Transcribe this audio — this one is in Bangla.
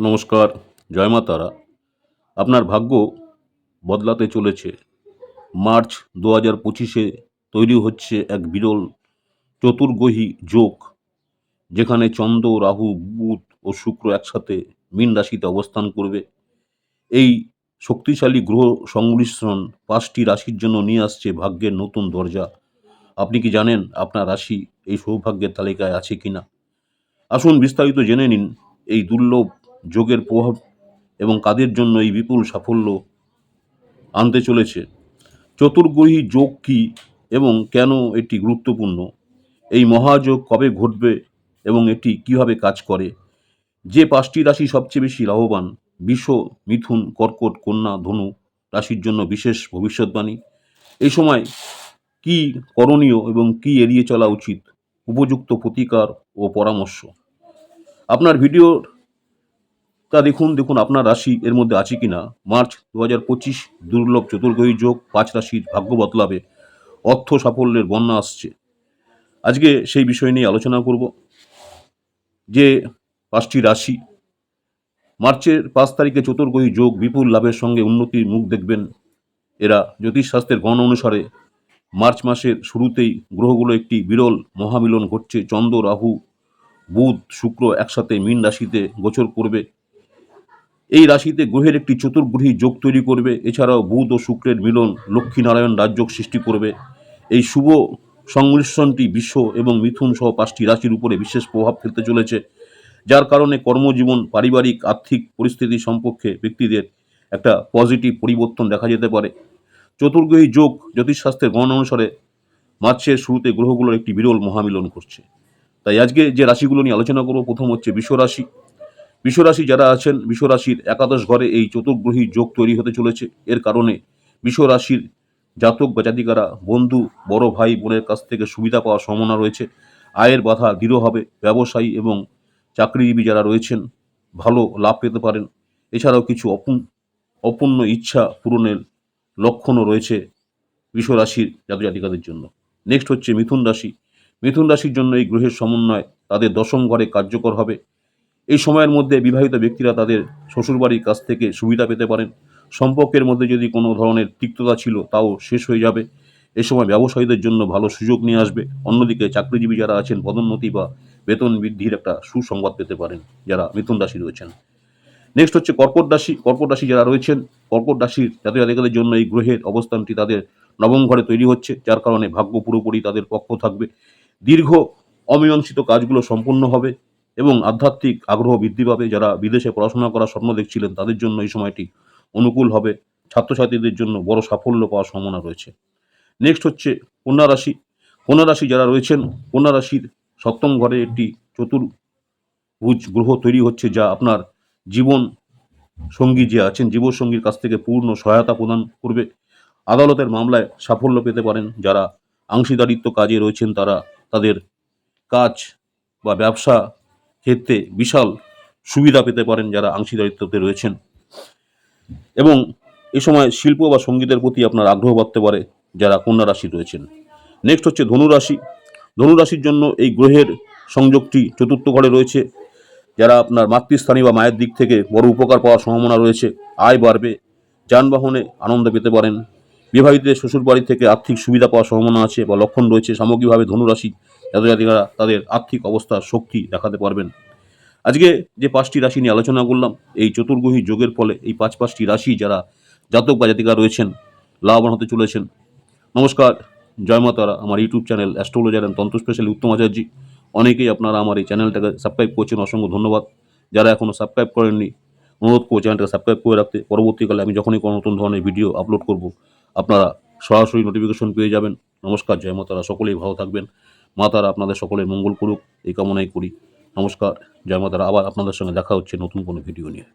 নমস্কার, জয় তারা। আপনার ভাগ্য বদলাতে চলেছে। মার্চ দু হাজার পঁচিশে তৈরি হচ্ছে এক বিরল চতুর্গহী যোগ, যেখানে চন্দ্র, রাহু, বুধ ও শুক্র একসাথে মীন রাশিতে অবস্থান করবে। এই শক্তিশালী গ্রহ সংমিশ্রণ পাঁচটি রাশির জন্য নিয়ে আসছে ভাগ্যের নতুন দরজা। আপনি কি জানেন আপনার রাশি এই সৌভাগ্যের তালিকায় আছে কিনা? আসুন বিস্তারিত জেনে নিন এই দুর্লভ যোগের প্রভাব এবং কাদের জন্য এই বিপুল সাফল্য আনতে চলেছে। চতুর্গ্রহী যোগ কী এবং কেন এটি গুরুত্বপূর্ণ? এই মহাযোগ কবে ঘটবে এবং এটি কীভাবে কাজ করে? যে পাঁচটি রাশি সবচেয়ে বেশি লাভবান বিষ মিথুন, কর্কট, কন্যা, ধনু রাশির জন্য বিশেষ ভবিষ্যৎবাণী। এই সময় কি করণীয় এবং কি এড়িয়ে চলা উচিত? উপযুক্ত প্রতিকার ও পরামর্শ। আপনার ভিডিওর তা দেখুন দেখুন আপনার রাশি এর মধ্যে আছে কি না মার্চ দু হাজার পঁচিশ, দুর্লভ চতুর্গ্রহী যোগ, পাঁচ রাশির ভাগ্য বদলাবে, অর্থ সাফল্যের বন্যা আসছে। আজকে সেই বিষয় নিয়ে আলোচনা করব, যে পাঁচটি রাশি। মার্চের পাঁচ তারিখে চতুর্গ্রহী যোগ, বিপুল লাভের সঙ্গে উন্নতির মুখ দেখবেন এরা। জ্যোতিষশাস্ত্রের গণ অনুসারে মার্চ মাসের শুরুতেই গ্রহগুলো একটি বিরল মহামিলন ঘটছে। চন্দ্র, রাহু, বুধ, শুক্র একসাথে মীন রাশিতে গোচর করবে। এই রাশিতে গ্রহের একটি চতুর্গ্রহী যোগ তৈরি করবে। এছাড়াও বুধ ও শুক্রের মিলন লক্ষ্মীনারায়ণ রাজযোগ সৃষ্টি করবে। এই শুভ সংমিশ্রণটি বিশ্ব এবং মিথুন সহ পাঁচটি রাশির উপরে বিশেষ প্রভাব ফেলতে চলেছে, যার কারণে কর্মজীবন, পারিবারিক, আর্থিক পরিস্থিতি সম্পর্কে ব্যক্তিদের একটা পজিটিভ পরিবর্তন দেখা যেতে পারে। চতুর্গ্রহী যোগ জ্যোতিষশাস্ত্রের গণ অনুসারে মার্চের শুরুতে গ্রহগুলোর একটি বিরল মহামিলন করছে তাই আজকে যে রাশিগুলো নিয়ে আলোচনা করব, প্রথম হচ্ছে বিশ্বরাশি। বিশ্বরাশি যারা আছেন, বিশ্বরাশির একাদশ ঘরে এই চতুর্গ্রহী যোগ তৈরি হতে চলেছে। এর কারণে বিশ্বরাশির জাতক বা জাতিকারা, বন্ধু, বড় ভাই বোনের কাছ থেকে সুবিধা পাওয়ার সম্ভাবনা রয়েছে। আয়ের বাধা দৃঢ় হবে। ব্যবসায়ী এবং চাকরিজীবী যারা রয়েছেন, ভালো লাভ পেতে পারেন। এছাড়াও কিছু অপূ, অপূর্ণ ইচ্ছা পূরণের লক্ষণও রয়েছে বিশ্বরাশির জাতক জাতিকাদের জন্য। নেক্সট হচ্ছে মিথুন রাশি। মিথুন রাশির জন্য এই গ্রহের সমন্বয় তাদের দশম ঘরে কার্যকর হবে। এই সময়ের মধ্যে বিবাহিত ব্যক্তিরা তাদের শ্বশুরবাড়ির কাছ থেকে সুবিধা পেতে পারেন। সম্পর্কের মধ্যে যদি কোনো ধরনের তিক্ততা ছিল, তাও শেষ হয়ে যাবে। এ সময় ব্যবসায়ীদের জন্য ভালো সুযোগ নিয়ে আসবে। অন্যদিকে চাকরিজীবী যারা আছেন, পদোন্নতি বা বেতন বৃদ্ধির একটা সুসংবাদ পেতে পারেন, যারা মিথুন রাশি রয়েছেন। নেক্সট হচ্ছে কর্কট রাশি। কর্কট রাশি যারা রয়েছেন, কর্কট রাশির জাতীয় জাতিকাদের জন্য এই গ্রহের অবস্থানটি তাদের নবম ঘরে তৈরি হচ্ছে, যার কারণে ভাগ্য পুরোপুরি তাদের পক্ষ থাকবে। দীর্ঘ অমীমাংসিত কাজগুলো সম্পূর্ণ হবে। এবং আধ্যাত্মিক আগ্রহ বৃদ্ধি পাবে যারা বিদেশে পড়াশোনা করার স্বপ্ন দেখছিলেন, তাদের জন্য এই সময়টি অনুকূল হবে। ছাত্রছাত্রীদের জন্য বড় সাফল্য পাওয়ার সম্ভাবনা রয়েছে। নেক্সট হচ্ছে কন্যা রাশি। কন্যা রাশি যারা রয়েছেন, কন্যা রাশির সপ্তম ঘরে একটি চতুর্ভুজ গ্রহ তৈরি হচ্ছে, যা আপনার জীবন সঙ্গী যে আছেন জীবনসঙ্গীর কাছ থেকে পূর্ণ সহায়তা প্রদান করবে। আদালতের মামলায় সাফল্য পেতে পারেন। যারা অংশীদারিত্ব কাজে রয়েছেন, তারা তাদের কাজ বা ব্যবসা ক্ষেত্রে বিশাল সুবিধা পেতে পারেন যারা অংশীদারিত্বতে রয়েছেন। এবং এ সময় শিল্প বা সঙ্গীতের প্রতি আপনার আগ্রহ বাড়তে পারে যারা কন্যা রাশি রয়েছেন। নেক্সট হচ্ছে ধনুরাশি ধনুরাশির জন্য এই গ্রহের সংযোগটি চতুর্থ ঘরে রয়েছে। যারা আপনার মাতৃস্থানী বা মায়ের দিক থেকে বড় উপকার পাওয়ার সম্ভাবনা রয়েছে, আয় বাড়বে, যানবাহনে আনন্দ পেতে পারেন। বিবাহিতদের শ্বশুরবাড়ি থেকে আর্থিক সুবিধা পাওয়ার সম্ভাবনা আছে বা লক্ষণ রয়েছে। সামগ্রিকভাবে ধনুরাশি জাতক তাদের আর্থিক অবস্থার শক্তি দেখাতে পারবেন। আজকে যে পাঁচটি রাশি নিয়ে আলোচনা করলাম, এই চতুর্গ্রহী যোগের ফলে এই পাঁচ পাঁচটি রাশি যারা জাতক বা জাতিকা রয়েছেন, লাভবান হতে চলেছেন। নমস্কার, জয় মা তারা। আমার YouTube channel astrologer and tantra specially Uttam Acharya অনেকেই আপনারা আমার এই চ্যানেলটাকে সাবস্ক্রাইব করছেন, অসংখ্য ধন্যবাদ। যারা এখনও সাবস্ক্রাইব করেননি, অনুরোধ করব চ্যানেলটাকে সাবস্ক্রাইব করে রাখতে। পরবর্তীকালে আমি যখনই কোনো নতুন ধরনের ভিডিও আপলোড করব, আপনারা সরাসরি নোটিফিকেশন পেয়ে যাবেন। নমস্কার, জয় মা তারা। সকলেই ভালো থাকবেন। মা তারা আপনাদের সকলে মঙ্গল করুক, এই কামনাই করি। নমস্কার, জয় মা তারা। আবার আপনাদের সঙ্গে দেখা হচ্ছে নতুন কোনো ভিডিও নিয়ে।